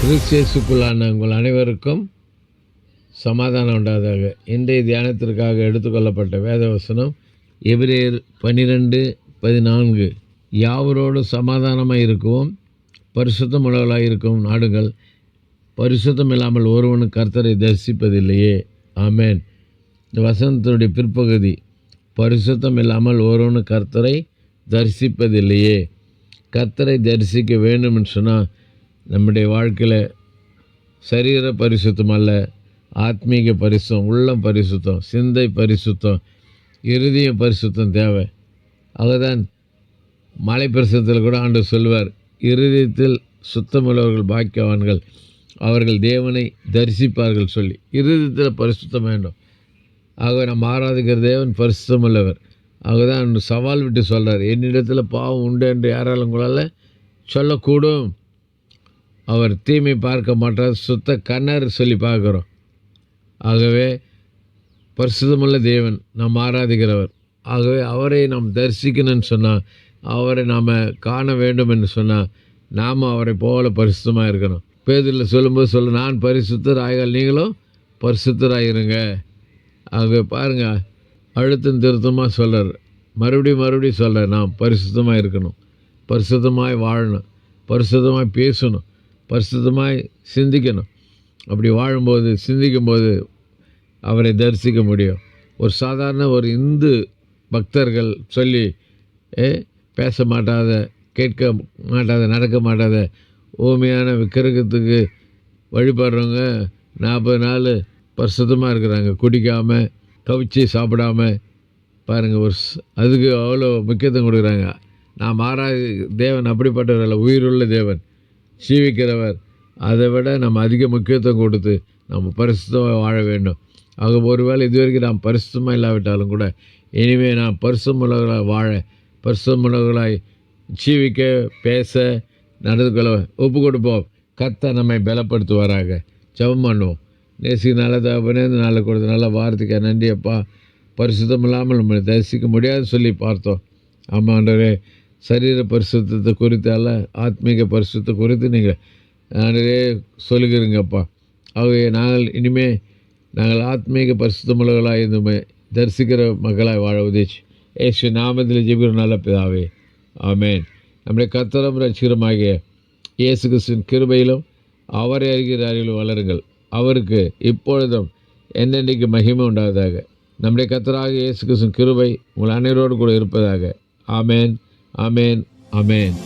கிறிஸ்தியேசுக்குள்ளான உங்கள் அனைவருக்கும் சமாதானம் உண்டாதாக இன்றைய தியானத்திற்காக எடுத்துக்கொள்ளப்பட்ட வேதவசனம் எபிரேயர் பன்னிரெண்டு பதினான்கு. யாவரோடு சமாதானமாக இருக்கவும் பரிசுத்தம் உள்ளவர்களாக இருக்கும் நாடுகள் பரிசுத்தம் இல்லாமல் ஒருவனும் கர்த்தரை தரிசிப்பதில்லையே. ஆமேன். இந்த வசனத்தினுடைய பிற்பகுதி பரிசுத்தம் இல்லாமல் ஒருவனும் கர்த்தரை தரிசிப்பதில்லையே. கர்த்தரை தரிசிக்க வேண்டும்னு சொன்னால் நம்முடைய வாழ்க்கையில் சரீர பரிசுத்தம் அல்ல ஆத்மீக பரிசுத்தம் உள்ளம் பரிசுத்தம் சிந்தை பரிசுத்தம் இருதய பரிசுத்தம் தேவை. அதுதான் மலை பிரசத்தில் கூட ஆண்டு சொல்வார் இருதயத்தில் சுத்தமுள்ளவர்கள் பாக்கியவான்கள் அவர்கள் தேவனை தரிசிப்பார்கள் சொல்லி. இருதயத்தில் பரிசுத்தம் வேண்டும். ஆகவே நம்ம ஆராதிக்கிற தேவன் பரிசுத்தம் உள்ளவர் ஆகதான் சவால் விட்டு சொல்கிறார் என்னிடத்தில் பாவம் உண்டு என்று யாராலும் உங்களால் சொல்லக்கூடும். அவர் தீமை பார்க்க மாட்டார் சுத்த கண்ணர் சொல்லி பார்க்குறோம். ஆகவே பரிசுதமுள்ள தேவன் நாம் ஆராதிக்கிறவர். ஆகவே அவரை நாம் தரிசிக்கணும்னு சொன்னால் அவரை நாம் காண வேண்டும் என்று சொன்னால் நாம் அவரை போல பரிசுத்தமாக இருக்கணும். பேதில் சொல்லும்போது சொல்ல நான் பரிசுத்தர் ஆகால் நீங்களும் பரிசுத்தராயிருங்க. ஆகவே பாருங்கள் அழுத்தம் திருத்தமாக சொல்கிறார் மறுபடியும் மறுபடியும் சொல்கிறார் நாம் பரிசுத்தமாக இருக்கணும். பரிசுத்தமாய் வாழணும். பரிசுத்தமாக பேசணும். பரிசுத்தமாய் சிந்திக்கணும். அப்படி வாழும்போது சிந்திக்கும்போது அவரை தரிசிக்க முடியும். ஒரு சாதாரண ஒரு இந்து பக்தர்கள் சொல்லி ஏ பேச மாட்டாத கேட்க மாட்டாத நடக்க மாட்டாத ஊமையான விக்கிரகத்துக்கு வழிபடுறவங்க நாற்பது நாள் பரிசுத்தமாக இருக்கிறாங்க. குடிக்காமல் கவிச்சு சாப்பிடாம பாருங்கள் ஒரு அதுக்கு அவ்வளோ முக்கியத்துவம் கொடுக்குறாங்க. நாம் ஆராய் தேவன் அப்படிப்பட்டவர்கள் உயிருள்ள தேவன். ஜீவிக்கிறவர். அதை விட நம்ம அதிக முக்கியத்துவம் கொடுத்து நம்ம பரிசுத்தமாக வாழ வேண்டும். ஆக ஒருவேளை இதுவரைக்கும் நாம் பரிசுத்தமாக இல்லாவிட்டாலும் கூட இனிமேல் நாம் பரிசுத்தமுள்ளவர்களாக வாழ பரிசுத்தமுள்ளவர்களாய் ஜீவிக்க பேச நடந்து கொள்ள ஒப்பு கொடுப்போம் கத்தை நம்மை பலப்படுத்துவாராக. ஜபம் பண்ணுவோம். நேசி நல்ல தகப்பனே இந்த நாளை கொடுத்த நல்ல வார்த்தைக்கு நன்றி அப்பா. பரிசுத்தம் இல்லாமல் நம்மளை தரிசிக்க முடியாதுன்னு சொல்லி பார்த்தோம். ஆமாண்டவரே சரீர பரிசுத்தத்தை குறித்து அல்ல ஆத்மீக பரிசுத்தை குறித்து நீங்கள் நிறைய சொல்லுகிறீங்கப்பா. ஆகவே நாங்கள் இனிமே நாங்கள் ஆத்மீக பரிசுத்தமுள்ளவர்களாக இருந்துமே தரிசிக்கிற மக்களாக வாழ உதேச்சு ஏசு நாமத்தில் ஜெபிக்கிற நல்ல பிதாவே. ஆமேன். நம்முடைய கத்தரம் ரசிகரமாகிய இயேசு கிறிஸ்துவின் கிருபையிலும் அவரை அறிகிற அறிவிலும் வளருங்கள். அவருக்கு இப்பொழுதும் என்னென்றைக்கு மகிமை உண்டாவதாக. நம்முடைய கத்தராக இயேசு கிறிஸ்துவின் கிருபை உங்கள் அனைவரோடு கூட இருப்பதாக. ஆமென். ஆமென் ஆமென்